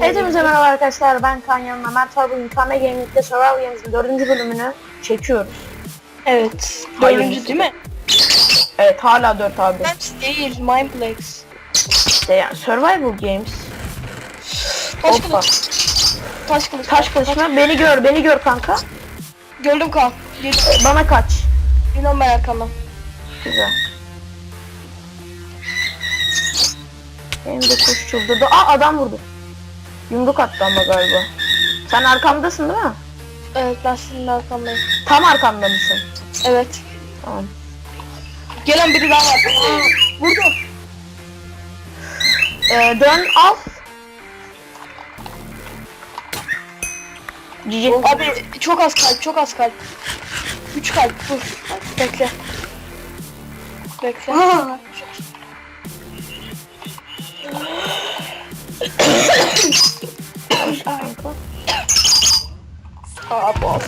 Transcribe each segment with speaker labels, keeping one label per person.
Speaker 1: Hepinize merhaba arkadaşlar ben Kanyon Mert var bugün Kame Gaming'de Survival Games'in dördüncü bölümünü çekiyoruz.
Speaker 2: Evet.
Speaker 1: Hayır.
Speaker 2: Dördüncü değil mi?
Speaker 1: Evet hala 4 abi.
Speaker 2: Maps değil. Mindplex.
Speaker 1: İşte yani Survival Games.
Speaker 2: Taş
Speaker 1: Hoppa.
Speaker 2: kılıç. Taş kılıç.
Speaker 1: Taş kılıç mı? Beni gör beni gör kanka.
Speaker 2: Gördüm kan. Geliyorum
Speaker 1: Bana kaç.
Speaker 2: Geliyorum ben arkamdan.
Speaker 1: Güzel. Benim de kuş çıldırdı. Aa adam vurdu. Yumruk attı ama galiba. Sen arkamdasın değil mi?
Speaker 2: Evet ben senin arkamdayım.
Speaker 1: Tam arkamda mısın?
Speaker 2: Evet.
Speaker 1: Tamam.
Speaker 2: Gelen biri daha var. Aa, Vurdu.
Speaker 1: Ee, dön al. Cici.
Speaker 2: Abi çok az kalp. Çok az kalp. Üç kalp. Dur. Bekle. Bekle.
Speaker 1: Kanka.
Speaker 2: Aa boğaz.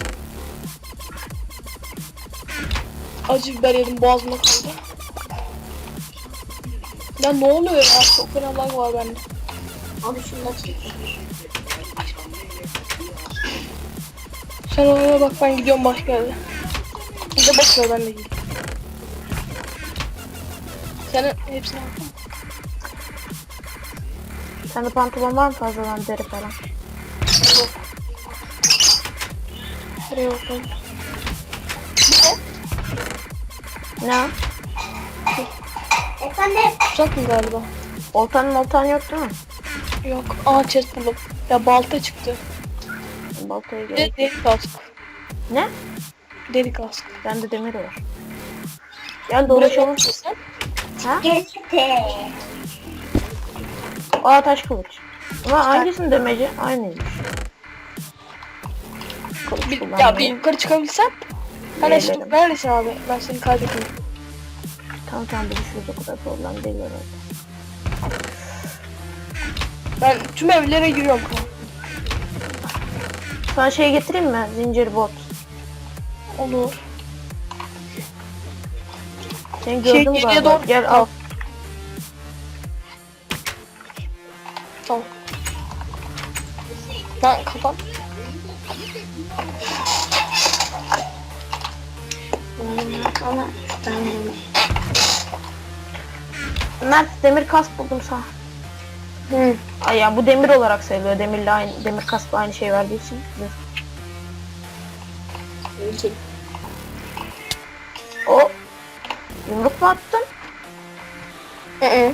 Speaker 2: Acı biber yedim boğazıma kaldı. Ya ne oluyor ya? Çok fena lag var bende.
Speaker 3: Abi şundan çek.
Speaker 2: Sen oraya bak ben gidiyorum başka yere. Bir de bakıyor ben de gidiyorum. Senin hepsini aldın mı?
Speaker 1: Sende pantolon var mı fazladan deri falan?
Speaker 2: Nereye bakalım?
Speaker 1: Ne?
Speaker 3: Efendim?
Speaker 2: Uzak mı galiba?
Speaker 1: Oltan yok değil mi?
Speaker 2: Yok. Aa chest buldum. Ya balta çıktı.
Speaker 1: Baltaya
Speaker 2: Bir de
Speaker 1: gerek.
Speaker 2: deri kask.
Speaker 1: Ne?
Speaker 2: Deri kask.
Speaker 1: Bende demir var. Gel dolaşalım.
Speaker 2: sen.
Speaker 1: Ha?
Speaker 3: Geçti.
Speaker 1: Aa taş kılıç. Ama hangisinin demeci? Aynıymış.
Speaker 2: Bir, ya bir yukarı çıkabilsem. Neredesin? Neredesin abi? Ben seni kaybettim.
Speaker 1: Tamam tamam buluşuruz o kadar problem değil herhalde.
Speaker 2: Ben tüm evlere giriyorum. kanka.
Speaker 1: Sana şey getireyim mi? Zincir bot.
Speaker 2: Olur.
Speaker 1: Seni
Speaker 2: Şey,
Speaker 1: gördüm
Speaker 2: geriye
Speaker 1: galiba.
Speaker 2: doğru-
Speaker 1: Gel al.
Speaker 2: Tamam. Ben kapat.
Speaker 3: Ama tamam.
Speaker 1: Mert demir kas buldum sana.
Speaker 2: Hı.
Speaker 1: Ay ya bu demir olarak sayılıyor. Demirle aynı demir kaskla aynı şey verdiği için. Dur. O yumruk mu attın?
Speaker 2: Hı hı.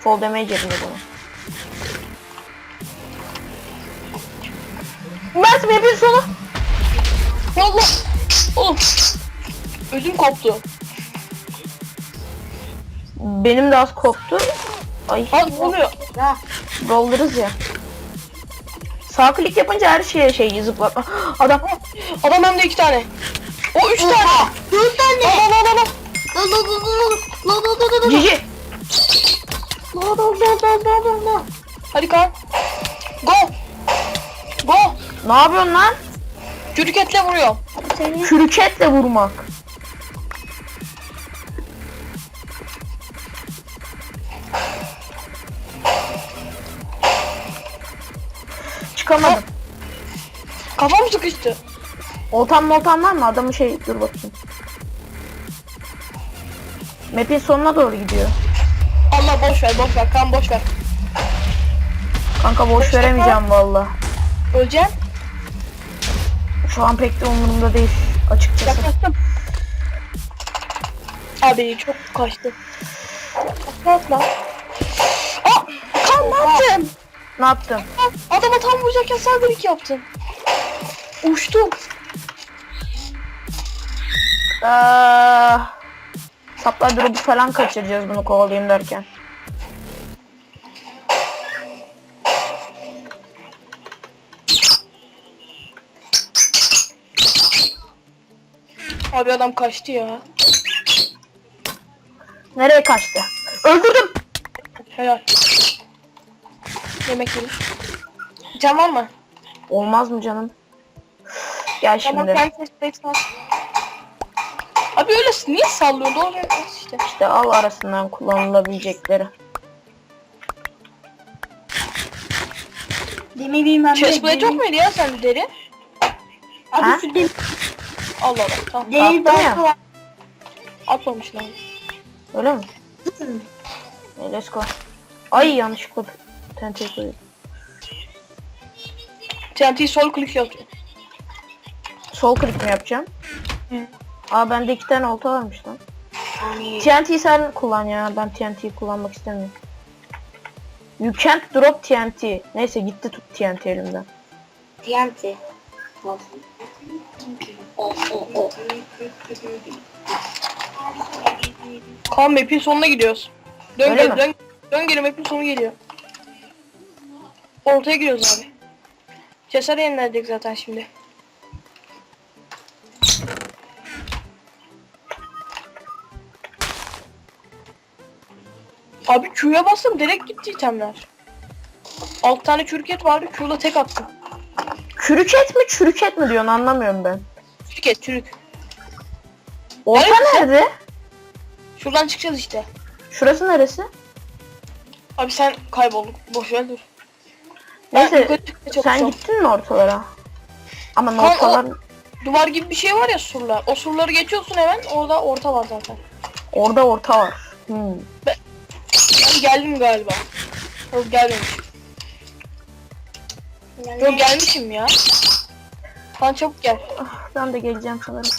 Speaker 1: Fall damage yedin o Mert mi yapıyorsun onu?
Speaker 2: Allah! Oğlum! Ödüm koptu.
Speaker 1: Benim de az koptu. Ay
Speaker 2: ne oluyor?
Speaker 3: Ya.
Speaker 1: rollarız ya. Sağ klik yapınca her şeye şey zıplatma. Adam
Speaker 2: Adam hem de iki tane. O üç tane.
Speaker 3: Dört tane.
Speaker 2: Al al al al.
Speaker 3: La la la la la. La la la la la.
Speaker 1: cici.
Speaker 3: La la la la la la la.
Speaker 2: Hadi kan.
Speaker 1: Ne yapıyorsun lan?
Speaker 2: Kürketle vuruyor.
Speaker 3: Seni
Speaker 1: Kürketle vurmak. Çıkamadım.
Speaker 2: Kafam sıkıştı.
Speaker 1: Oltan moltan var mı? Adamı şey dur bakayım. Map'in sonuna doğru gidiyor.
Speaker 2: Allah boş ver boş ver kan boş ver.
Speaker 1: Kanka boş veremeyeceğim valla.
Speaker 2: Öleceğim.
Speaker 1: Şu an pek de umurumda değil açıkçası.
Speaker 2: Yaklaştım. Abi çok kaçtı. Bak lan. Aa! Kan ne yaptın?
Speaker 1: Ne yaptım?
Speaker 2: Adama tam vuracakken saldırı yaptın. Uçtum.
Speaker 1: Eee Supply drop'u falan kaçıracağız bunu kovalayayım derken.
Speaker 2: Abi adam kaçtı ya.
Speaker 1: Nereye kaçtı? Öldürdüm.
Speaker 2: Helal. Yemek yemiş. Can var mı?
Speaker 1: Olmaz mı canım? Gel
Speaker 2: Tamam
Speaker 1: şimdi.
Speaker 2: sen ses sal. Abi öyle niye sallıyor? Doğru işte.
Speaker 1: İşte al arasından kullanılabilecekleri.
Speaker 3: Bilmem ne.
Speaker 2: Chestplate yok muydu ya sende deri?
Speaker 3: Abi
Speaker 1: Ha?
Speaker 3: şu demir,
Speaker 2: Allah Allah tamam.
Speaker 3: demir
Speaker 1: Attım ya.
Speaker 3: balta var.
Speaker 2: Atmamışlar.
Speaker 1: Öyle mi? E, let's go. Ay yanlışlıkla tenteyi koydum.
Speaker 2: TNT sol klik yap.
Speaker 1: Sol klik mi yapacağım?
Speaker 2: Hı.
Speaker 1: Aa bende iki tane olta varmış lan. TNT sen kullan ya. Ben TNT'yi kullanmak istemiyorum. You can't drop TNT. Neyse gitti tut TNT elimden.
Speaker 3: TNT. O, o, o.
Speaker 2: Kaan map'in sonuna gidiyoruz. Dön
Speaker 1: Öyle
Speaker 2: geri,
Speaker 1: mi?
Speaker 2: dön, dön geri map'in sonu geliyor. Ortaya giriyoruz abi. Cesaret yenilecek zaten şimdi. Abi Q'ya bastım direkt gitti itemler. Alt tane çürüket vardı Q'la tek attım.
Speaker 1: Çürük et mi çürük et mi diyorsun anlamıyorum ben.
Speaker 2: Çürüket çürük.
Speaker 1: Orta nerede?
Speaker 2: Şuradan çıkacağız işte.
Speaker 1: Şurası neresi?
Speaker 2: Abi sen kaybolduk. Boş ver dur. Ben
Speaker 1: Neyse sen
Speaker 2: çalışacağım.
Speaker 1: gittin mi ortalara? Ama
Speaker 2: Kan-
Speaker 1: ortalar
Speaker 2: Duvar gibi bir şey var ya surlar. O surları geçiyorsun hemen orada orta var zaten.
Speaker 1: orada orta var. Hmm.
Speaker 2: Ben geldim galiba. Yok gelmemişim.
Speaker 3: Yani
Speaker 2: Yok gelmişim ya. Lan çabuk gel.
Speaker 1: Ah, ben de geleceğim sanırım.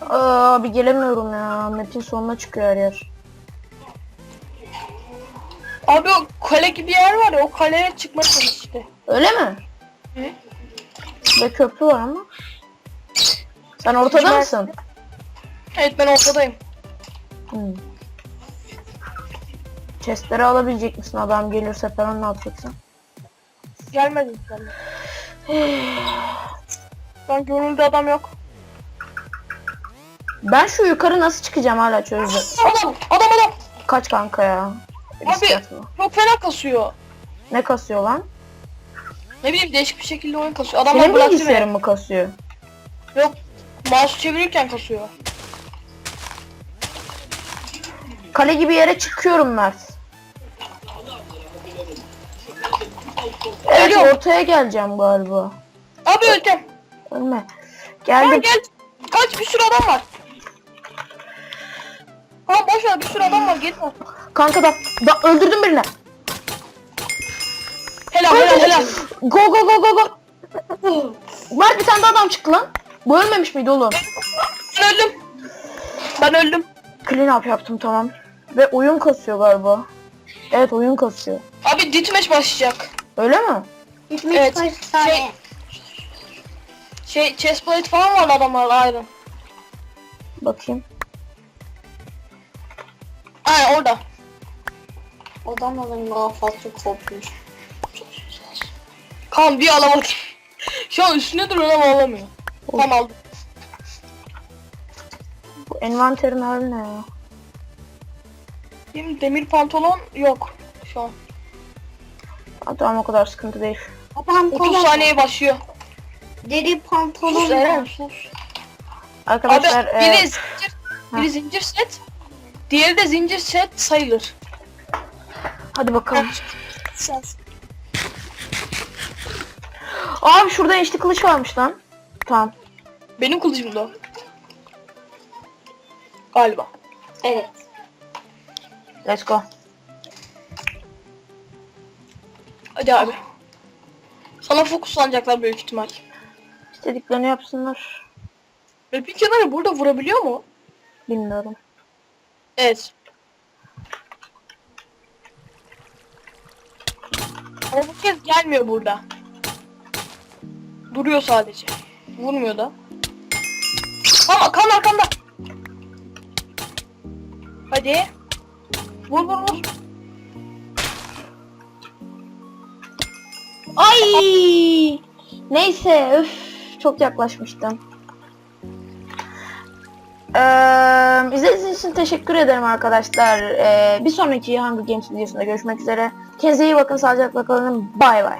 Speaker 1: Aa, Abi gelemiyorum ya. Map'in sonuna çıkıyor her yer.
Speaker 2: Abi o kale gibi yer var ya o kaleye çalış işte.
Speaker 1: Öyle mi?
Speaker 2: Hı.
Speaker 1: Ve köprü var ama. Sen ortada
Speaker 2: Hiç
Speaker 1: mısın?
Speaker 2: Evet ben ortadayım.
Speaker 1: Hmm. Chestleri alabilecek misin adam gelirse falan ne yapacaksın?
Speaker 2: Sen de. Ben görüldü adam yok.
Speaker 1: Ben şu yukarı nasıl çıkacağım hala çözdüm.
Speaker 2: Adam adam adam.
Speaker 1: Kaç kanka ya. Risk
Speaker 2: Abi-
Speaker 1: atma.
Speaker 2: Çok fena kasıyor.
Speaker 1: Ne kasıyor lan?
Speaker 2: Ne bileyim değişik bir şekilde oyun kasıyor. Adamlar
Speaker 1: Senin
Speaker 2: bıraktı
Speaker 1: bilgisayarın mı kasıyor?
Speaker 2: Yok. Mouse çevirirken kasıyor.
Speaker 1: Kale gibi yere çıkıyorum Mert.
Speaker 2: Geliyorum.
Speaker 1: ortaya geleceğim galiba.
Speaker 2: Abi öleceğim.
Speaker 1: Ölme.
Speaker 2: Gel
Speaker 1: Geldim.
Speaker 2: gel. Kaç bir sürü adam var. Ha boş ver bir sürü adam var gitme.
Speaker 1: Kanka da, da öldürdüm birini.
Speaker 2: Helal helal helal.
Speaker 1: Go go go go go. Mert bir tane daha adam çıktı lan. Bu ölmemiş miydi oğlum?
Speaker 2: Ben öldüm. Ben öldüm.
Speaker 1: Clean up yaptım tamam. Ve oyun kasıyor galiba. Evet oyun kasıyor.
Speaker 2: Abi ditmeş başlayacak.
Speaker 1: Öyle mi?
Speaker 3: Gitmiş
Speaker 2: Evet,
Speaker 3: kaç tane.
Speaker 2: şey- Şey chestplate falan var adamlar iron.
Speaker 1: Bakayım.
Speaker 2: Aynen orada.
Speaker 3: Adamların kafası kopmuş.
Speaker 2: Kan bir alamadım. Şu an üstüne duruyor ama alamıyor. Tam aldım.
Speaker 1: Bu envanterin hali ne ya?
Speaker 2: Benim demir pantolon yok şu an.
Speaker 1: Tamam o kadar sıkıntı değil.
Speaker 3: Adam
Speaker 2: 30
Speaker 3: kolay.
Speaker 2: saniye başlıyor.
Speaker 3: Deri
Speaker 2: Sus
Speaker 3: pantolon
Speaker 2: Eren
Speaker 3: var.
Speaker 2: sus.
Speaker 1: Arkadaşlar
Speaker 2: Abi
Speaker 1: e,
Speaker 2: biri zincir, biri zincir set, diğeri de zincir set sayılır.
Speaker 1: hadi bakalım. Abi şurada enişte kılıç varmış lan. Tamam.
Speaker 2: Benim kılıcım da o. Galiba.
Speaker 3: Evet.
Speaker 1: Let's go.
Speaker 2: Hadi abi. Sana fokuslanacaklar büyük ihtimal.
Speaker 1: İstediklerini yapsınlar.
Speaker 2: Ve bir kenarı burada vurabiliyor mu?
Speaker 1: Bilmiyorum.
Speaker 2: Evet. Ama bu kez gelmiyor burada. Duruyor sadece. Vurmuyor da. Ama kan arkanda. Hadi. Vur vur vur.
Speaker 1: Ay! Neyse öf çok yaklaşmıştım. Ee, izlediğiniz için teşekkür ederim arkadaşlar. Ee, bir sonraki Hunger Games videosunda görüşmek üzere. Kendinize iyi bakın, sağlıcakla kalın. Bay bay.